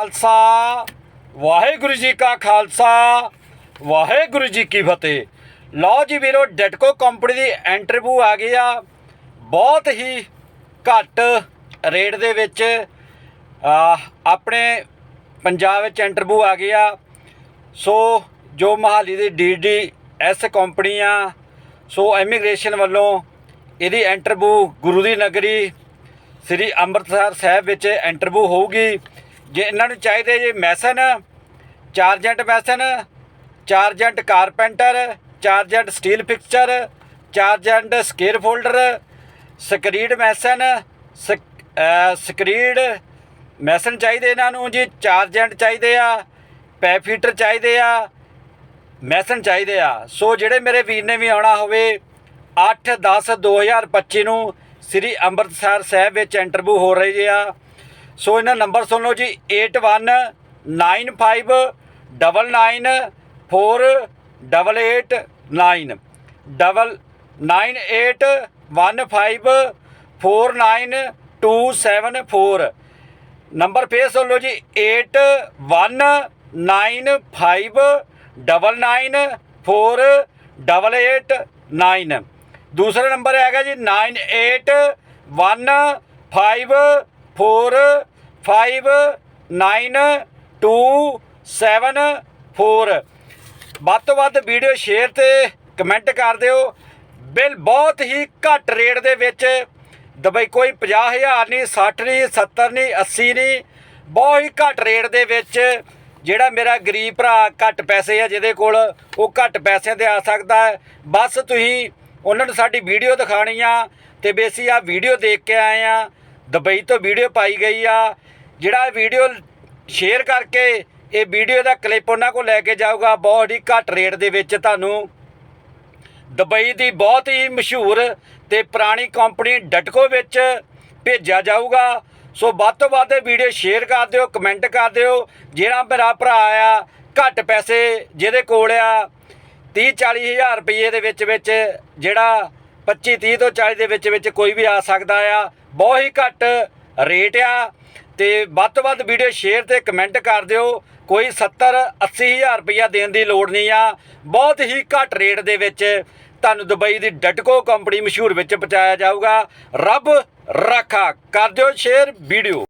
ਖਾਲਸਾ, ਵਾਹਿਗੁਰੂ ਜੀ ਕਾ ਖਾਲਸਾ, ਵਾਹਿਗੁਰੂ ਜੀ ਕੀ ਫਤਿਹ। ਲਓ ਜੀ ਵੀਰੋ ਡੈਟਕੋ ਕੰਪਨੀ ਦੀ ਇੰਟਰਵਿਊ ਆ ਗਈ ਆ। ਬਹੁਤ ਹੀ ਘੱਟ ਰੇਟ ਦੇ ਵਿੱਚ ਆਪਣੇ ਪੰਜਾਬ ਵਿੱਚ ਇੰਟਰਵਿਊ ਆ ਗਈ ਆ। ਸੋ, ਜੋ ਮਹਾਲੀ ਦੀ ਡੀਡੀ ਐਸ ਕੰਪਨੀ ਆ, ਸੋ ਇਮੀਗ੍ਰੇਸ਼ਨ ਵੱਲੋਂ ਇਹਦੀ ਇੰਟਰਵਿਊ ਗੁਰੂ ਦੀ ਨਗਰੀ, ਸ੍ਰੀ ਅੰਮ੍ਰਿਤਸਰ ਸਾਹਿਬ ਵਿੱਚ ਇੰਟਰਵਿਊ ਹੋਊਗੀ। ਜੇ ਇਹਨਾਂ ਨੂੰ ਚਾਹੀਦੇ ਜੇ mason, chargehand mason, chargehand carpenter, chargehand steel fixture, chargehand scaffolder, screed mason screed mason ਚਾਹੀਦੇ ਇਹਨਾਂ ਨੂੰ ਜੀ, ਚਾਰਜੈਂਟ ਚਾਹੀਦੇ ਆ, ਪੈਫੀਟਰ ਚਾਹੀਦੇ ਆ, ਮੈਸਨ ਚਾਹੀਦੇ ਆ। ਸੋ ਜਿਹੜੇ ਮੇਰੇ ਵੀਰ ਨੇ ਵੀ ਆਉਣਾ ਹੋਵੇ 8 10 2025 ਨੂੰ ਸ੍ਰੀ ਅੰਮ੍ਰਿਤਸਰ ਸਾਹਿਬ ਵਿੱਚ ਇੰਟਰਵਿਊ ਹੋ ਰਹੀ ਆ। ਸੋ ਇਹਨਾਂ ਨੰਬਰ ਸੁਣ ਲਓ ਜੀ 8195994889 ਡਬਲ 9815492274 ਨੰਬਰ ਫੇਰ ਸੁਣ ਲਓ ਜੀ 8195994889 ਦੂਸਰਾ ਨੰਬਰ ਹੈਗਾ ਜੀ 9815459274 ਵੱਧ ਤੋਂ ਵੱਧ ਵੀਡੀਓ ਸ਼ੇਅਰ ਤੇ ਕਮੈਂਟ ਕਰ ਦਿਓ। ਬਿੱਲ ਬਹੁਤ ਹੀ ਘੱਟ ਰੇਟ ਦੇ ਵਿੱਚ। ਦਵਾਈ ਕੋਈ 50000 ਨਹੀਂ 60 ਨਹੀਂ 70 ਨਹੀਂ 80 ਨਹੀਂ, ਬਹੁਤ ਹੀ ਘੱਟ ਰੇਟ ਦੇ ਵਿੱਚ ਜਿਹੜਾ ਮੇਰਾ ਗਰੀਬ ਭਰਾ ਘੱਟ ਪੈਸੇ ਆ ਜਿਹਦੇ ਕੋਲ, ਉਹ ਘੱਟ ਪੈਸਿਆਂ ਤੇ ਆ ਸਕਦਾ ਹੈ। ਬਸ ਤੁਸੀਂ ਉਹਨਾਂ ਨੂੰ ਸਾਡੀ ਵੀਡੀਓ ਦਿਖਾਣੀ ਆ ਤੇ ਬੇਸੀ ਆ ਵੀਡੀਓ ਦੇਖ ਕੇ ਆਏ ਆ। ਦੁਬਈ ਤੋਂ ਵੀਡੀਓ ਪਾਈ ਗਈ ਆ, ਜਿਹੜਾ ਵੀਡੀਓ ਸ਼ੇਅਰ ਕਰਕੇ ਇਹ ਵੀਡੀਓ ਦਾ ਕਲਿੱਪ ਉਹਨਾਂ ਕੋਲ ਲੈ ਕੇ ਜਾਊਗਾ, ਬਹੁਤ ਹੀ ਘੱਟ ਰੇਟ ਦੇ ਵਿੱਚ ਤੁਹਾਨੂੰ। ਦੁਬਈ ਦੀ ਬਹੁਤ ਹੀ ਮਸ਼ਹੂਰ ਤੇ ਪੁਰਾਣੀ ਕੰਪਨੀ ਡਟਕੋ ਵਿੱਚ ਭੇਜਿਆ ਜਾਊਗਾ। ਸੋ ਵੱਧ ਤੋਂ ਵੱਧ ਇਹ ਵੀਡੀਓ ਸ਼ੇਅਰ ਕਰ ਦਿਓ ਕਮੈਂਟ ਕਰ ਦਿਓ, ਜਿਹੜਾ ਮੇਰਾ ਭਰਾ ਆ, ਘੱਟ ਪੈਸੇ ਜਿਹਦੇ ਕੋਲ ਆ 30 40 ਹਜ਼ਾਰ ਰੁਪਏ ਦੇ ਵਿੱਚ ਵਿੱਚ ਜਿਹੜਾ 25 30 ਤੋਂ 40 ਦੇ ਵਿੱਚ ਵਿੱਚ ਕੋਈ ਵੀ ਆ ਸਕਦਾ ਆ। ਬਹੁਤ ਹੀ ਘੱਟ ਰੇਟ ਆ ਤੇ ਵੱਧ ਤੋਂ ਵੱਧ ਵੀਡੀਓ ਸ਼ੇਅਰ ਤੇ ਕਮੈਂਟ ਕਰ ਦਿਓ। ਕੋਈ 70 80 ਹਜ਼ਾਰ ਰੁਪਇਆ ਦੇਣ ਦੀ ਲੋੜ ਨਹੀਂ ਆ। ਬਹੁਤ ਹੀ ਘੱਟ ਰੇਟ ਦੇ ਵਿੱਚ ਤੁਹਾਨੂੰ ਦੁਬਈ ਦੀ ਡਟਕੋ ਕੰਪਨੀ ਮਸ਼ਹੂਰ ਵਿੱਚ ਪਹੁੰਚਾਇਆ ਜਾਊਗਾ। ਰੱਬ ਰਾਖਾ। ਕਰ ਦਿਓ ਸ਼ੇਅਰ, ਵੀਡੀਓ।